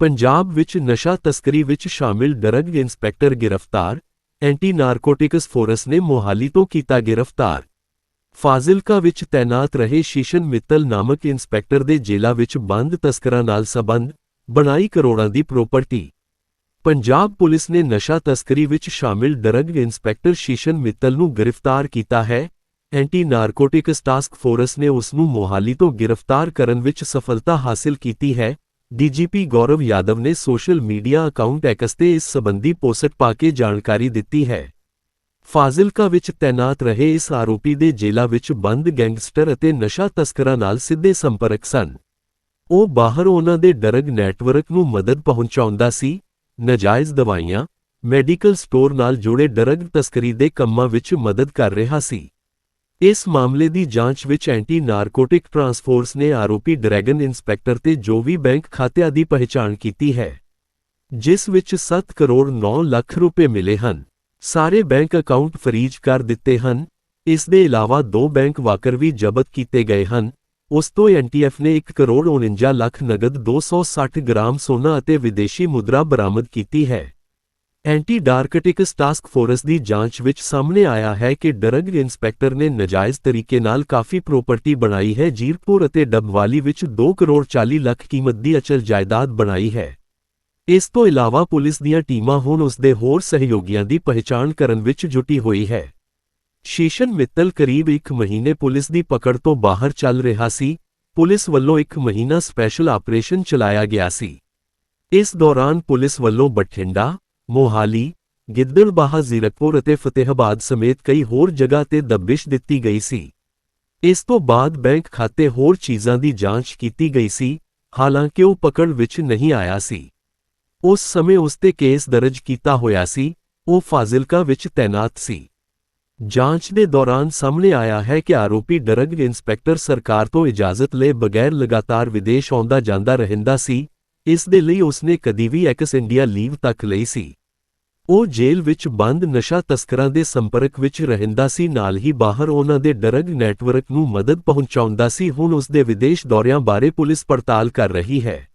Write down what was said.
ਪੰਜਾਬ ਵਿੱਚ ਨਸ਼ਾ ਤਸਕਰੀ ਵਿੱਚ ਸ਼ਾਮਿਲ ਡਰੱਗ ਇੰਸਪੈਕਟਰ ਗ੍ਰਿਫਤਾਰ ਐਂਟੀ ਨਾਰਕੋਟਿਕਸ ਫੋਰਸ ਨੇ ਮੋਹਾਲੀ ਤੋਂ ਕੀਤਾ ਗ੍ਰਿਫਤਾਰ। ਫਾਜ਼ਿਲਕਾ ਵਿੱਚ ਤੈਨਾਤ ਰਹੇ ਸ਼ੀਸ਼ਨ ਮਿੱਤਲ ਨਾਮਕ ਇੰਸਪੈਕਟਰ ਦੇ ਜੇਲ੍ਹਾਂ ਵਿੱਚ ਬੰਦ ਤਸਕਰਾਂ ਨਾਲ ਸਬੰਧ, ਬਣਾਈ ਕਰੋੜਾਂ ਦੀ ਪ੍ਰਾਪਰਟੀ। ਪੰਜਾਬ ਪੁਲਿਸ ਨੇ ਨਸ਼ਾ ਤਸਕਰੀ ਵਿੱਚ ਸ਼ਾਮਿਲ ਡਰੱਗ ਇੰਸਪੈਕਟਰ ਸ਼ੀਸ਼ਨ ਮਿੱਤਲ ਨੂੰ ਗ੍ਰਿਫਤਾਰ ਕੀਤਾ ਹੈ। ਐਂਟੀ ਨਾਰਕੋਟਿਕਸ ਟਾਸਕ ਫੋਰਸ ਨੇ ਉਸ ਨੂੰ ਮੋਹਾਲੀ ਤੋਂ ਗ੍ਰਿਫਤਾਰ ਕਰਨ ਵਿੱਚ ਸਫਲਤਾ ਹਾਸਲ ਕੀਤੀ ਹੈ। ਡੀਜੀਪੀ ਗੌਰਵ ਯਾਦਵ ਨੇ ਸੋਸ਼ਲ ਮੀਡੀਆ ਅਕਾਊਂਟ ਐਕਸ ਤੇ ਇਸ ਸਬੰਧੀ ਪੋਸਟ ਪਾ ਕੇ ਜਾਣਕਾਰੀ ਦਿੱਤੀ ਹੈ। ਫਾਜ਼ਿਲਕਾ ਵਿੱਚ ਤੈਨਾਤ ਰਹੇ ਇਸ ਆਰੋਪੀ ਦੇ ਜੇਲ੍ਹਾਂ ਵਿੱਚ ਬੰਦ ਗੈਂਗਸਟਰ ਅਤੇ ਨਸ਼ਾ ਤਸਕਰਾਂ ਨਾਲ ਸਿੱਧੇ ਸੰਪਰਕ ਸਨ। ਉਹ ਬਾਹਰ ਉਹਨਾਂ ਦੇ ਡਰਗ ਨੈਟਵਰਕ ਨੂੰ ਮਦਦ ਪਹੁੰਚਾਉਂਦਾ ਸੀ। ਨਜਾਇਜ਼ ਦਵਾਈਆਂ ਮੈਡੀਕਲ ਸਟੋਰ ਨਾਲ ਜੁੜੇ ਡਰਗ ਤਸਕਰੀ ਦੇ ਕੰਮਾਂ ਵਿੱਚ ਮਦਦ ਕਰ ਰਿਹਾ ਸੀ। ਇਸ ਮਾਮਲੇ ਦੀ ਜਾਂਚ ਵਿੱਚ ਐਂਟੀ ਨਾਰਕੋਟਿਕ ਟਰਾਂਸਫੋਰਸ ਨੇ ਆਰੋਪੀ ਡਰੈਗਨ ਇੰਸਪੈਕਟਰ ਤੇ ਜੋ ਵੀ ਬੈਂਕ ਖਾਤਿਆਂ ਦੀ ਪਹਿਚਾਣ ਕੀਤੀ ਹੈ, ਜਿਸ ਵਿੱਚ 7 ਕਰੋੜ 9 ਲੱਖ ਰੁਪਏ ਮਿਲੇ ਹਨ। ਸਾਰੇ ਬੈਂਕ ਅਕਾਊਂਟ ਫਰੀਜ਼ ਕਰ ਦਿੱਤੇ ਹਨ। ਇਸ ਦੇ ਇਲਾਵਾ ਦੋ ਬੈਂਕ ਵਾਕਰ ਵੀ ਜ਼ਬਤ ਕੀਤੇ ਗਏ ਹਨ। ਉਸ ਤੋਂ ਐਨਟੀਐਫ ਨੇ 1 ਕਰੋੜ 49 ਲੱਖ ਨਗਦ 260 ਗ੍ਰਾਮ ਸੋਨਾ ਅਤੇ ਵਿਦੇਸ਼ੀ ਮੁਦਰਾ ਬਰਾਮਦ ਕੀਤੀ ਹੈ। ਐਂਟੀ ਡਾਰਕਟਿਕਸ ਟਾਸਕ ਫੋਰਸ ਦੀ ਜਾਂਚ ਵਿੱਚ ਸਾਹਮਣੇ ਆਇਆ ਹੈ ਕਿ ਡਰੱਗ ਇੰਸਪੈਕਟਰ ਨੇ ਨਜਾਇਜ਼ ਤਰੀਕੇ ਨਾਲ ਕਾਫੀ ਪ੍ਰਾਪਰਟੀ ਬਣਾਈ ਹੈ। ਜੀਰਪੁਰ ਅਤੇ ਡਬਵਾਲੀ ਵਿੱਚ 2 ਕਰੋੜ 40 ਲੱਖ ਕੀਮਤ ਦੀ ਅਚਲ ਜਾਇਦਾਦ ਬਣਾਈ ਹੈ। ਇਸ ਤੋਂ ਇਲਾਵਾ ਪੁਲਿਸ ਦੀਆਂ ਟੀਮਾਂ ਹੁਣ ਉਸ ਦੇ ਹੋਰ ਸਹਿਯੋਗੀਆਂ ਦੀ ਪਹਿਚਾਣ ਕਰਨ ਵਿੱਚ ਜੁਟੀ ਹੋਈ ਹੈ। ਸ਼ੀਸ਼ਨ ਮਿੱਤਲ ਕਰੀਬ ਇੱਕ ਮਹੀਨੇ ਪੁਲਿਸ ਦੀ ਪਕੜ ਤੋਂ ਬਾਹਰ ਚੱਲ ਰਿਹਾ ਸੀ। ਪੁਲਿਸ ਵੱਲੋਂ ਇੱਕ ਮਹੀਨਾ ਸਪੈਸ਼ਲ ਆਪਰੇਸ਼ਨ ਚਲਾਇਆ ਗਿਆ ਸੀ। ਇਸ ਦੌਰਾਨ ਪੁਲਿਸ ਵੱਲੋਂ ਬਠਿੰਡਾ, ਮੋਹਾਲੀ, ਗਿੱਦੜਬਾਹਾ, ਜ਼ੀਰਕਪੁਰ ਅਤੇ ਫਤਿਹਾਬਾਦ ਸਮੇਤ ਕਈ ਹੋਰ ਜਗ੍ਹਾ ਤੇ ਦਬਿਸ਼ ਦਿੱਤੀ ਗਈ ਸੀ। ਇਸ ਤੋਂ ਬਾਅਦ ਬੈਂਕ ਖਾਤੇ ਹੋਰ ਚੀਜ਼ਾਂ ਦੀ ਜਾਂਚ ਕੀਤੀ ਗਈ ਸੀ। ਹਾਲਾਂਕਿ ਉਹ ਪਕੜ ਵਿੱਚ ਨਹੀਂ ਆਇਆ ਸੀ। ਉਸ ਸਮੇਂ ਉਸ ਤੇ ਕੇਸ ਦਰਜ ਕੀਤਾ ਹੋਇਆ ਸੀ। ਉਹ ਫਾਜ਼ਿਲਕਾ ਵਿੱਚ ਤੈਨਾਤ ਸੀ। ਜਾਂਚ ਦੇ ਦੌਰਾਨ ਸਾਹਮਣੇ ਆਇਆ ਹੈ ਕਿ ਆਰੋਪੀ ਡਰੱਗ ਇੰਸਪੈਕਟਰ ਸਰਕਾਰ ਤੋਂ ਇਜਾਜ਼ਤ ਲਏ ਬਗੈਰ ਲਗਾਤਾਰ ਵਿਦੇਸ਼ ਆਉਂਦਾ ਜਾਂਦਾ ਰਹਿੰਦਾ ਸੀ, ਇਸ ਦੇ ਲਈ ਉਸਨੇ ਕਦੀ ਵੀ ਐਕਸ ਇੰਡੀਆ ਲੀਵ ਤੱਕ ਲਈ ਸੀ। ਉਹ ਜੇਲ੍ਹ ਵਿੱਚ ਬੰਦ ਨਸ਼ਾ ਤਸਕਰਾਂ ਦੇ ਸੰਪਰਕ ਵਿੱਚ ਰਹਿੰਦਾ ਸੀ, ਨਾਲ ਹੀ ਬਾਹਰ ਉਹਨਾਂ ਦੇ ਡਰੱਗ ਨੈਟਵਰਕ ਨੂੰ ਮਦਦ ਪਹੁੰਚਾਉਂਦਾ ਸੀ। ਹੁਣ ਉਸ ਦੇ ਵਿਦੇਸ਼ ਦੌਰਿਆਂ ਬਾਰੇ ਪੁਲਿਸ ਪੜਤਾਲ ਕਰ ਰਹੀ ਹੈ।